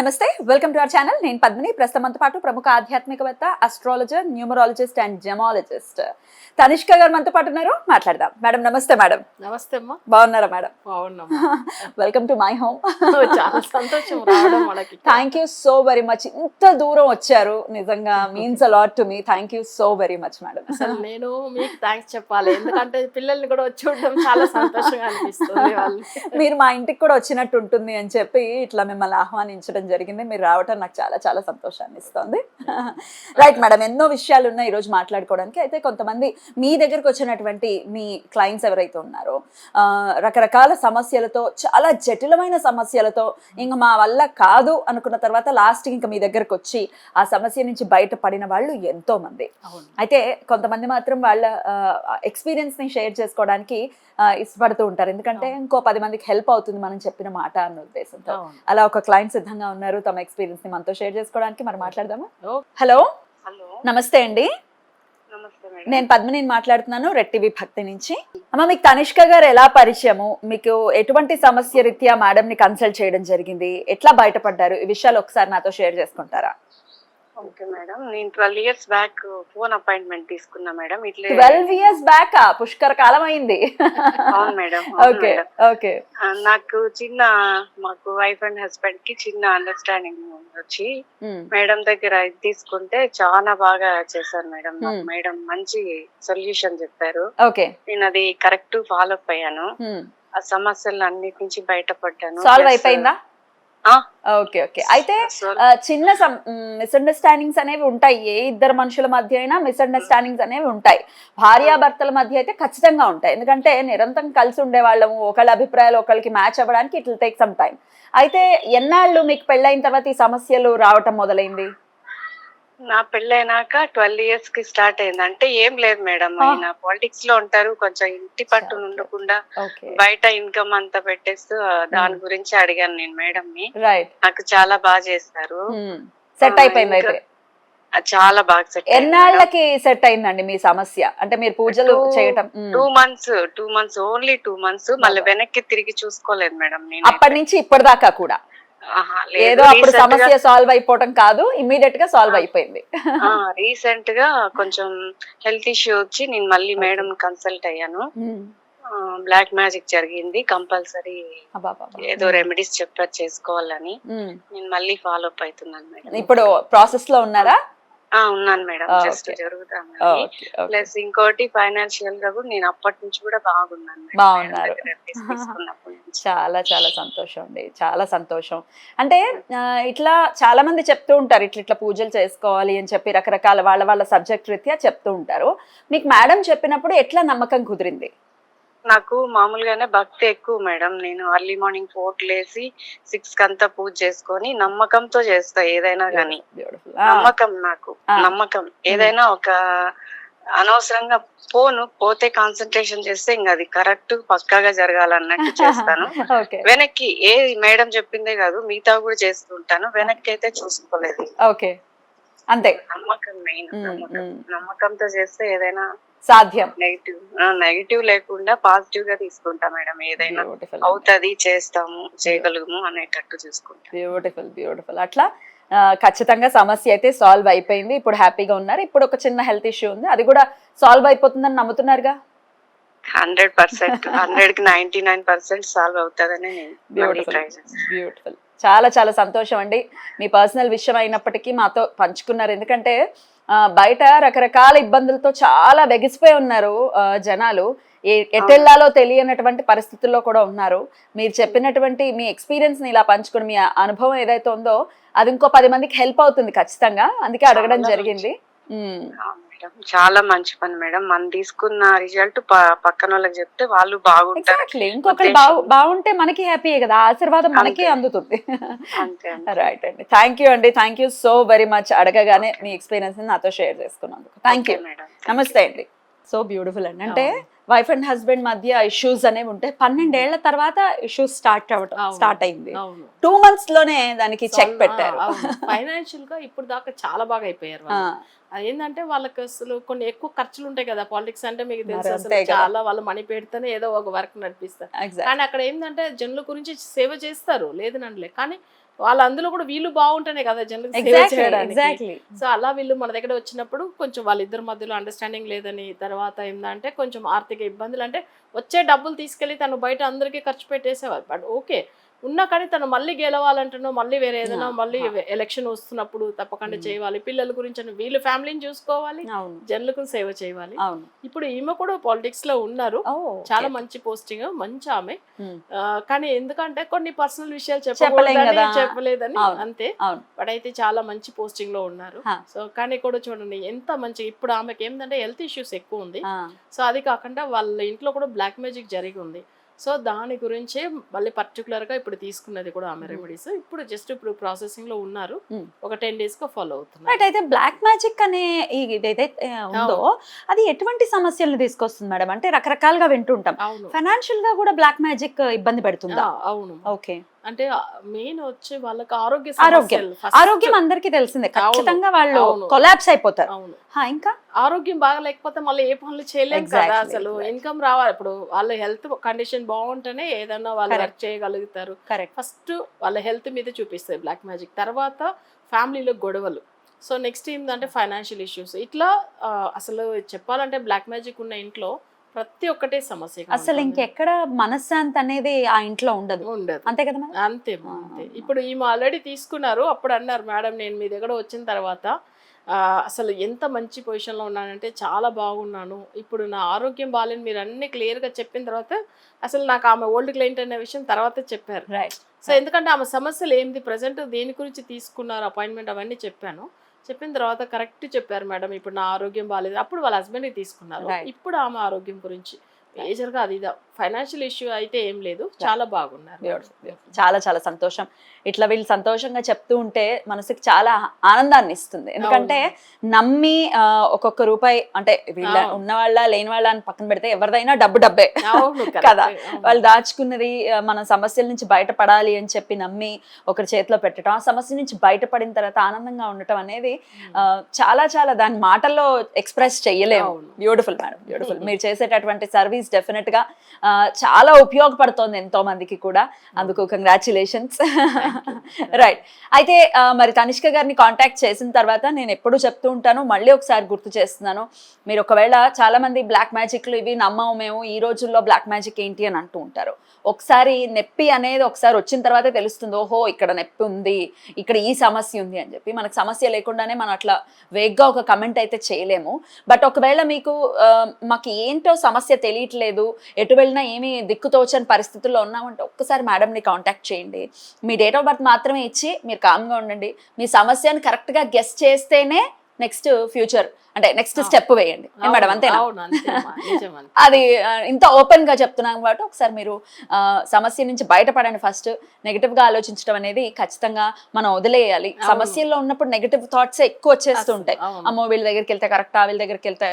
నమస్తే welcome to our channel. నేను పద్మిని. ప్రస్తుతంతో పాటు ప్రముఖ ఆధ్యాత్మికవేత్త astrologer numerologist and gemologist Tanishka garu మనతో పాటు ఉన్నారు. మాట్లాడదాం. మేడం నమస్తే మేడం. నమస్తే అమ్మా. బాగున్నారా మేడం? బాగున్నామ్మా వెల్కమ్ టు మై హోమ్ చాలా సంతోషం thank you so very much ఇంత దూరం వచ్చారు. నిజంగా means a lot to me thank you so very much madam. అసలు నేను మీకు థ్యాంక్స్ చెప్పాలి. ఎందుకంటే పిల్లల్ని కూడా వచ్చి ఉండడం చాలా సంతోషంగా అనిపిస్తుంది మీరు మా ఇంటికి కూడా వచ్చినట్టు ఉంటుంది అని చెప్పి ఇట్లా మిమ్మల్ని ఆహ్వానించడం జరిగింది. మీరు రావటం నాకు చాలా చాలా సంతోషాన్ని ఇస్తుంది రైట్ మేడం ఎన్నో విషయాలు ఉన్నాయి ఈరోజు మాట్లాడుకోవడానికి. అయితే కొంతమంది మీ దగ్గరకు వచ్చినటువంటి మీ క్లయింట్స్ ఎవరైతే ఉన్నారో రకరకాల సమస్యలతో చాలా జటిలమైన సమస్యలతో ఇంకా మా వల్ల కాదు అనుకున్న తర్వాత లాస్ట్ ఇంకా మీ దగ్గరకు వచ్చి ఆ సమస్య నుంచి బయటపడిన వాళ్ళు ఎంతో మంది అయితే కొంతమంది మాత్రం వాళ్ళ ఎక్స్పీరియన్స్ని షేర్ చేసుకోవడానికి ఇష్టపడుతూ ఉంటారు. ఎందుకంటే ఇంకో పది మందికి హెల్ప్ అవుతుంది మనం చెప్పిన మాట అన్న ఉద్దేశంతో. అలా ఒక క్లయింట్ సిద్ధంగా ఉన్నారు. తమ ఎక్స్పీరియన్స్ని మనతో షేర్ చేసుకోవడానికి మరి మాట్లాడదామా. హలో హలో నమస్తే అండి. నేను పద్మిని మాట్లాడుతున్నాను రెడ్ టీవీ భక్తి నుంచి. అమ్మ మీకు తనిష్క గారు ఎలా పరిచయము? మీకు ఎటువంటి సమస్య రీత్యా మేడం ని కన్సల్ట్ చేయడం జరిగింది? ఎట్లా బయటపడ్డారు? ఈ విషయాలు ఒకసారి నాతో షేర్ చేసుకుంటారా? Okay madam. నేను twelve years back phone appointment తీసుకున్నా మేడం. ఇట్లా ట్వెల్వ్ ఇయర్స్ బ్యాక్ పుష్కర కాలం అయింది అవును మేడం. ఓకే. ఓకే నాకు చిన్న మాకు వైఫ్ అండ్ హస్బెండ్కి చిన్న అండర్స్టాండింగ్ వచ్చి మేడం దగ్గర ఇది తీసుకుంటే చాలా బాగా చేశారు మేడం. మేడం మంచి సొల్యూషన్ చెప్పారు. ఓకే. నేను అది కరెక్ట్ ఫాలో అప్ అయ్యాను. ఆ సమస్యలు అన్నిటి నుంచి బయటపడ్డాను. సాల్వ్ అయిపోయిందా? Okay okay. అయితే చిన్న మిస్అండర్స్టాండింగ్స్ అనేవి ఉంటాయి. ఏ ఇద్దరు మనుషుల మధ్య అయినా మిస్అండర్స్టాండింగ్స్ అనేవి ఉంటాయి. భార్యాభర్తల మధ్య అయితే ఖచ్చితంగా ఉంటాయి. ఎందుకంటే నిరంతరం కలిసి ఉండే వాళ్ళము ఒకళ్ళ అభిప్రాయాలు ఒకళ్ళకి మ్యాచ్ అవ్వడానికి it will take some time అయితే ఎన్నాళ్ళు మీకు పెళ్ళైన తర్వాత ఈ సమస్యలు రావటం మొదలైంది? నా పెళ్ళైనాక ట్వెల్వ్ ఇయర్స్కి స్టార్ట్ అయింది. అంటే ఏం లేదు మేడం. ఆయన పాలిటిక్స్లో ఉంటారు. కొంచెం ఇంటి పట్టు. ఉండకుండా బయట ఇన్కమ్ అంతా పెట్టేస్తూ దాని గురించి అడిగాను నేను మేడం ని నాకు చాలా బాగా చేస్తారు సెట్ అయిపోయింది చాలా బాగా సెట్ ఎన్నాళ్ళకి సెట్ అయిందండి మీ సమస్య? అంటే మీరు పూజలు చేయటం. Two months two months only two months. మళ్ళీ. వెనక్కి తిరిగి చూసుకోలేదు మేడం నేను అప్పటి నుంచి ఇప్పటిదాకా కూడా? ఏదో అప్పుడు సమస్య సాల్వ్ అయిపోవటం కాదు ఇమ్మీడియట్గా సాల్వ్ అయిపోయింది రీసెంట్గా కొంచెం హెల్త్ ఇష్యూ వచ్చి నేను మళ్ళీ. మేడం కన్సల్ట్ అయ్యాను. బ్లాక్ మ్యాజిక్ జరిగింది కంపల్సరీ. ఏదో రెమెడీస్ చెప్పారు చేసుకోవాలని ఉమ్. నేను మళ్ళీ ఫాలో అప్ అవుతున్నాను ఇప్పుడు ప్రాసెస్లో ఉన్నారా ఉన్నాను మేడం జస్ట్. జరుగుతాను. ప్లస్ ఇంకోటి ఫైనాన్షియల్గా కూడా నేను అప్పటి నుంచి కూడా బాగున్నాను. బాగున్నారు. చాలా చాలా సంతోషం అండి చాలా సంతోషం అంటే ఇట్లా చాలా మంది చెప్తూ ఉంటారు ఇట్లా ఇట్లా పూజలు చేసుకోవాలి అని చెప్పి రకరకాల వాళ్ళ వాళ్ళ సబ్జెక్ట్ రీత్యా చెప్తూ ఉంటారు మీకు మేడం చెప్పినప్పుడు ఎట్లా నమ్మకం కుదిరింది నాకు మామూలుగానే భక్తి ఎక్కువ మేడం. నేను అర్లీ మార్నింగ్ ఫోర్ లేసి సిక్స్ కంతా పూజ చేసుకొని నమ్మకంతో చేస్తా ఏదైనా గానీ నమ్మకం నాకు. నమ్మకం. ఏదైనా ఒక అనవసరంగా పోను పోతే కాన్సన్ట్రేషన్ చేస్తే ఇంకా అది కరెక్ట్ పక్కాగా జరగాలన్నట్టు చేస్తాను. వెనక్కి ఏ మేడం చెప్పిందే కాదు మిగతా కూడా చేస్తూ ఉంటాను. వెనక్కి అయితే చూసుకోలేదు. ఓకే. అంతే. నమ్మకం మెయిన్ మ్మ్, నమ్మకం. మ్మ్. నమ్మకంతో చేస్తే ఏదైనా సాధ్యం. నెగిటివ్ నెగిటివ్ లేకుండా పాజిటివ్గా తీసుకుంటా మేడం ఏదైనా అవుతది చేస్తాము చేయగలుగుము అనేటట్టు చూసుకుంటా. బ్యూటిఫుల్ బ్యూటిఫుల్ అట్లా ఖచ్చితంగా సమస్య అయితే సాల్వ్ అయిపోయింది. ఇప్పుడు హ్యాపీగా ఉన్నారు. ఇప్పుడు ఒక చిన్న హెల్త్ ఇష్యూ ఉంది. అది కూడా సాల్వ్ అయిపోతుందని నమ్ముతున్నారుగా? హండ్రెడ్ పర్సెంట్ హండ్రెడ్కి నైన్టీ నైన్ పర్సెంట్ సాల్వ్ అవుతుందని బ్యూటిఫుల్ చాలా చాలా సంతోషం అండి. మీ పర్సనల్ విషయం అయినప్పటికీ మాతో పంచుకున్నారు. ఎందుకంటే బయట రకరకాల ఇబ్బందులతో చాలా వెగిసిపోయి ఉన్నారు జనాలు. ఎటెళ్ళాలో తెలియనటువంటి పరిస్థితుల్లో కూడా ఉన్నారు. మీరు చెప్పినటువంటి మీ ఎక్స్పీరియన్స్ని ఇలా పంచుకుని మీ అనుభవం ఏదైతే ఉందో అది ఇంకో పది మందికి హెల్ప్ అవుతుంది ఖచ్చితంగా. అందుకే అడగడం జరిగింది. మేడం. చాలా మంచి పని మేడం. మనం తీసుకున్న రిజల్ట్ పక్కన వాళ్ళకి చెప్తే వాళ్ళు బాగుంటారు. ఇంకొకరు బాగు బాగుంటే మనకి హ్యాపీయే కదా. ఆశీర్వాదం మనకి. అందుతుంది. రైట్ అండి. థ్యాంక్ యూ అండి. Thank you so very much అడగగానే మీ ఎక్స్పీరియన్స్ నాతో షేర్ చేసుకున్నందుకు. థ్యాంక్ యూ మేడం నమస్తే అండి. సో బ్యూటిఫుల్ అండి. అంటే వైఫ్ అండ్ హస్బెండ్ మధ్య ఇష్యూస్ అనేవి ఉంటాయి. పన్నెండేళ్ళ తర్వాత ఇష్యూస్ స్టార్ట్ అవును. స్టార్ట్ అయింది. టూ మంత్స్లోనే దానికి చెక్ పెట్టారు. ఫైనాన్షియల్గా ఇప్పుడు దాకా చాలా బాగా అయిపోయారు ఏంటంటే వాళ్ళకి అసలు కొన్ని ఎక్కువ ఖర్చులు ఉంటాయి కదా పాలిటిక్స్ అంటే మీకు తెలుసు అసలు. చాలా వాళ్ళు మనీ పెడితేనే ఏదో ఒక వర్క్ నడిపిస్తారు. కానీ అక్కడ ఏంటంటే జనుల గురించి సేవ చేస్తారు లేదనలే కానీ వాళ్ళ అందులో కూడా వీళ్ళు బాగుంటేనే కదా జనరల్ సో అలా వీళ్ళు మన దగ్గర వచ్చినప్పుడు కొంచెం వాళ్ళిద్దరి మధ్యలో అండర్స్టాండింగ్ లేదని తర్వాత ఏంటంటే కొంచెం ఆర్థిక ఇబ్బందులు. అంటే వచ్చే డబ్బులు తీసుకెళ్ళి తను బయట అందరికీ ఖర్చు పెట్టేసేవారు. బట్ ఓకే ఉన్నా కానీ తను మళ్ళీ గెలవాలంటున్నావు మళ్ళీ వేరే ఏదైనా. మళ్ళీ. ఎలక్షన్ వస్తున్నప్పుడు తప్పకుండా. చేయాలి. పిల్లల గురించి వీళ్ళు ఫ్యామిలీని చూసుకోవాలి జనులకు సేవ చేయాలి. ఇప్పుడు ఈమె కూడా పాలిటిక్స్లో ఉన్నారు. చాలా మంచి పోస్టింగ్ మంచి ఆమె. కానీ ఎందుకంటే కొన్ని పర్సనల్ విషయాలు చెప్పలేం చెప్పలేదని. అంతే. బట్ అయితే చాలా మంచి పోస్టింగ్లో ఉన్నారు. సో కానీ కూడా చూడండి ఎంత మంచి ఇప్పుడు ఆమెకి ఏంటంటే హెల్త్ ఇష్యూస్ ఎక్కువ ఉంది. సో అది కాకుండా వాళ్ళ ఇంట్లో కూడా బ్లాక్ మ్యాజిక్ జరిగి ఉంది. సో దాని గురించే మళ్ళీ పర్టికులర్గా ఇప్పుడు తీసుకున్నది కూడా ఆమె. రెమెడీస్ ఇప్పుడు జస్ట్ ఇప్పుడు ప్రాసెసింగ్లో ఉన్నారు. ఒక టెన్ డేస్గా ఫాలో రైట్ అవుతున్నారు అయితే బ్లాక్ మ్యాజిక్ అనే ఈ ఇదైతే ఉందో అది ఎటువంటి సమస్యలను తీసుకొస్తుంది మేడం? అంటే రకరకాలుగా వింటుంటాం. ఫైనాన్షియల్గా కూడా బ్లాక్ మ్యాజిక్ ఇబ్బంది పెడుతుందా? అవును. ఓకే అంటే మెయిన్ వచ్చి వాళ్ళకి ఆరోగ్య ఆరోగ్యం. ఆరోగ్యం అందరికీ తెలిసిందే. ఖచ్చితంగా వాళ్ళు. కొలాప్స్ అయిపోతారు. అవును. ఇంకా? ఆరోగ్యం బాగా లేకపోతే మళ్ళీ ఏ పనులు చేయలేం కదా అసలు. ఇన్కమ్ రావాలి. ఇప్పుడు వాళ్ళ హెల్త్ కండిషన్ బాగుంటేనే ఏదన్నా వాళ్ళు. వర్క్ చేయగలుగుతారు. కరెక్ట్ ఫస్ట్ వాళ్ళ హెల్త్ మీద చూపిస్తుంది బ్లాక్ మ్యాజిక్ తర్వాత ఫ్యామిలీలో గొడవలు. సో నెక్స్ట్ ఏంటంటే ఫైనాన్షియల్ ఇష్యూస్ ఇట్లా అసలు చెప్పాలంటే బ్లాక్ మ్యాజిక్ ఉన్న ఇంట్లో ప్రతి ఒక్కటే సమస్య అసలు ఇంకెక్కడ మనశ్శాంతి అనేది ఆ ఇంట్లో ఉండదు. ఉండదు. అంతే కదా అంతే అంతే. ఇప్పుడు ఈమె ఆల్రెడీ తీసుకున్నారు అప్పుడు అన్నారు మేడం నేను మీ దగ్గర వచ్చిన తర్వాత అసలు ఎంత మంచి పొజిషన్లో ఉన్నానంటే చాలా బాగున్నాను. ఇప్పుడు నా ఆరోగ్యం బాగాలేని మీరు అన్ని క్లియర్గా చెప్పిన తర్వాత అసలు నాకు ఆమె ఓల్డ్ క్లయింట్ అనే విషయం తర్వాత చెప్పారు. రైట్ సో ఎందుకంటే ఆమె సమస్యలు ఏంది? ప్రజెంట్ దేని గురించి తీసుకున్నారు అపాయింట్మెంట్ అవన్నీ చెప్పాను. చెప్పిన తర్వాత కరెక్ట్ చెప్పారు మేడం ఇప్పుడు నా ఆరోగ్యం బాగాలేదు అప్పుడు వాళ్ళ హస్బెండ్కి తీసుకున్నారు. ఇప్పుడు ఆమె ఆరోగ్యం గురించి. మేజర్గా అది ఫైనాన్షియల్ ఇష్యూ అయితే ఏం లేదు. చాలా బాగున్నారు. చాలా చాలా సంతోషం. ఇట్లా వీళ్ళు సంతోషంగా చెప్తూ ఉంటే మనసుకి చాలా ఆనందాన్ని ఇస్తుంది. ఎందుకంటే నమ్మి ఒక్కొక్క రూపాయి అంటే వీళ్ళ అవును. ఉన్న వాళ్ళ లేని వాళ్ళ అని పక్కన పెడితే ఎవరిదైనా డబ్బు డబ్బే. కదా. వాళ్ళు దాచుకున్నది మన సమస్యల నుంచి బయటపడాలి అని చెప్పి నమ్మి ఒకరి చేతిలో పెట్టడం ఆ సమస్య నుంచి బయటపడిన తర్వాత ఆనందంగా ఉండటం అనేది చాలా చాలా దాని మాటల్లో ఎక్స్ప్రెస్ చెయ్యలేము. అవును. బ్యూటిఫుల్ మేడం బ్యూటిఫుల్ మీరు చేసేటటువంటి సర్వీస్ డెఫినెట్గా చాలా ఉపయోగపడుతోంది ఎంతో మందికి కూడా. అందుకు కంగ్రాచులేషన్స్ రైట్ అయితే మరి తనిష్క గారిని కాంటాక్ట్ చేసిన తర్వాత నేను ఎప్పుడు చెప్తూ ఉంటాను మళ్ళీ ఒకసారి గుర్తు చేస్తున్నాను. మీరు ఒకవేళ చాలా మంది బ్లాక్ మ్యాజిక్లు ఇవి నమ్మము మేము ఈ రోజుల్లో బ్లాక్ మ్యాజిక్ ఏంటి అని అంటూ ఉంటారు. ఒకసారి నొప్పి అనేది ఒకసారి వచ్చిన తర్వాత తెలుస్తుంది ఓహో ఇక్కడ నొప్పి ఉంది ఇక్కడ ఈ సమస్య ఉంది అని చెప్పి. మనకు సమస్య లేకుండానే మనం అట్లా వేగ్గా ఒక కమెంట్ అయితే చేయలేము. బట్ ఒకవేళ మీకు మాకు ఏంటో సమస్య తెలియట్లేదు ఎటు వెళ్ళినా ఏమీ దిక్కుతోచని పరిస్థితుల్లో ఉన్నామంటే ఒక్కసారి మేడంని కాంటాక్ట్ చేయండి. మీ డేట్ ఆఫ్ బర్త్ మాత్రమే ఇచ్చి మీరు కామ్గా ఉండండి. మీ సమస్యను కరెక్ట్గా గెస్ట్ చేస్తేనే నెక్స్ట్ ఫ్యూచర్ అంటే నెక్స్ట్ స్టెప్ వేయండి. మేడం అంతే. అది ఇంత ఓపెన్గా చెప్తున్నాం కాబట్టి ఒకసారి మీరు సమస్య నుంచి బయటపడండి ఫస్ట్. నెగిటివ్గా ఆలోచించడం అనేది ఖచ్చితంగా మనం వదిలేయాలి. సమస్యల్లో ఉన్నప్పుడు నెగిటివ్ థాట్స్ ఎక్కువ వచ్చేస్తూ ఉంటాయి. అవును. అమ్మో వీళ్ళ దగ్గరికి వెళ్తే కరెక్టా? వీళ్ళ దగ్గరికి వెళ్తే